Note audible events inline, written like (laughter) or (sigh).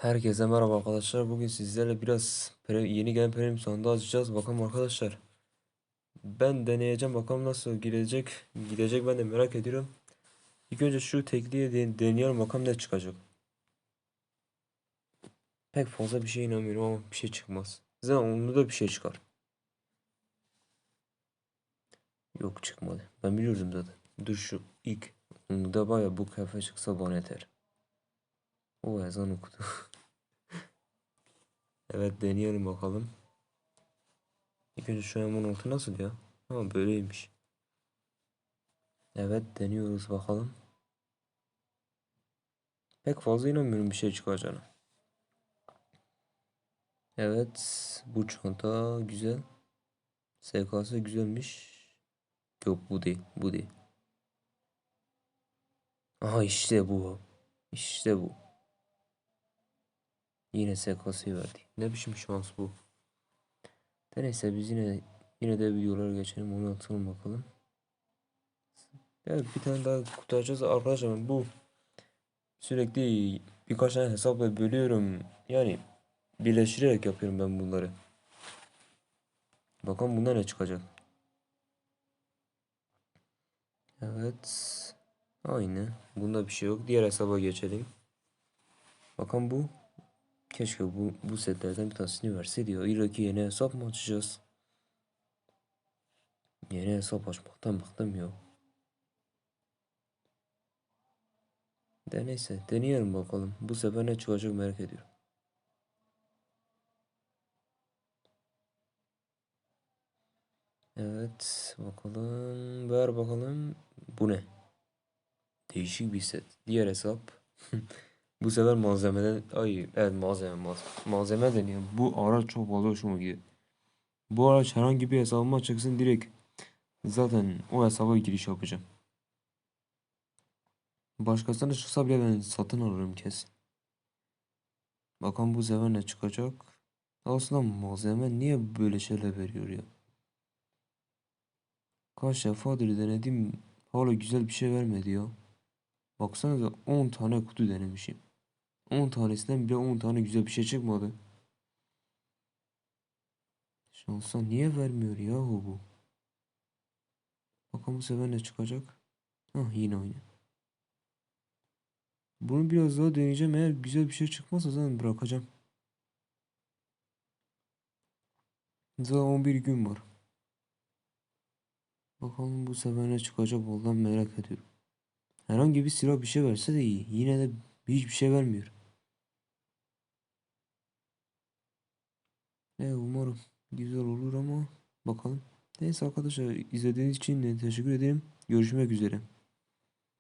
Herkese merhaba arkadaşlar. Bugün sizlerle biraz yeni gelen premium sonunda açacağız. Bakalım arkadaşlar. Ben deneyeceğim. Bakalım nasıl gidecek. Gidecek ben de merak ediyorum. İlk önce şu tekliğe de-. Bakalım ne çıkacak. Pek fazla bir şey inanmıyorum ama bir şey çıkmaz. Zaten onda da bir şey çıkar. Yok çıkmadı. Ben biliyordum zaten. Dur şu ilk. Onda baya bu kafe çıksa bana yeter. O ezan okudu. (laughs) Evet deneyelim bakalım. İlk önce şu M16 altı nasıl ya? Ha böyleymiş. Evet deniyoruz bakalım. Pek fazla inanmıyorum bir şey çıkacağına. Evet bu çanta güzel. SKS güzelmiş. Yok bu değil bu değil. Aha işte bu. İşte bu. Yine SKS'yi verdi. Ne biçim şans bu. De neyse biz yine yine de videolara geçelim onu atalım bakalım. Evet bir tane daha kutu açacağız arkadaşlar bu sürekli birkaç tane hesapla bölüyorum. Yani birleştirerek yapıyorum ben bunları. Bakalım bunda ne çıkacak. Evet. Aynı. Bunda bir şey yok. Diğer hesaba geçelim. Bakalım bu Keşke bu, bu setlerden bir tanesini verse diyor. İllaki yeni hesap mı açacağız? Yeni hesap açmaktan bıktım ya. De neyse deneyelim bakalım. Bu sefer ne çıkacak merak ediyorum. Evet bakalım. Ver bakalım. Bu ne? Değişik bir set. Diğer hesap. (laughs) Bu sefer malzemeden ay evet malzeme malzeme, malzeme deniyor. Bu araç çok fazla hoşuma gidiyor. Bu araç herhangi bir hesabıma çıksın direkt zaten o hesaba giriş yapacağım. Başkasına çıksa bile ben satın alırım kesin. Bakalım bu sefer ne çıkacak. Aslında malzeme niye böyle şeyler veriyor ya? Kaç defadır denedim hala güzel bir şey vermedi ya. Baksanıza 10 tane kutu denemişim. 10 tanesinden bile 10 tane güzel bir şey çıkmadı. Şansa niye vermiyor yahu bu? Bakalım bu sefer ne çıkacak? Hah yine aynı. Bunu biraz daha deneyeceğim. Eğer güzel bir şey çıkmazsa zaten bırakacağım. Zaten 11 gün var. Bakalım bu sefer ne çıkacak vallahi merak ediyorum. Herhangi bir silah bir şey verse de iyi. Yine de hiçbir şey vermiyor. E, umarım güzel olur ama bakalım. Neyse arkadaşlar izlediğiniz için teşekkür ederim. Görüşmek üzere.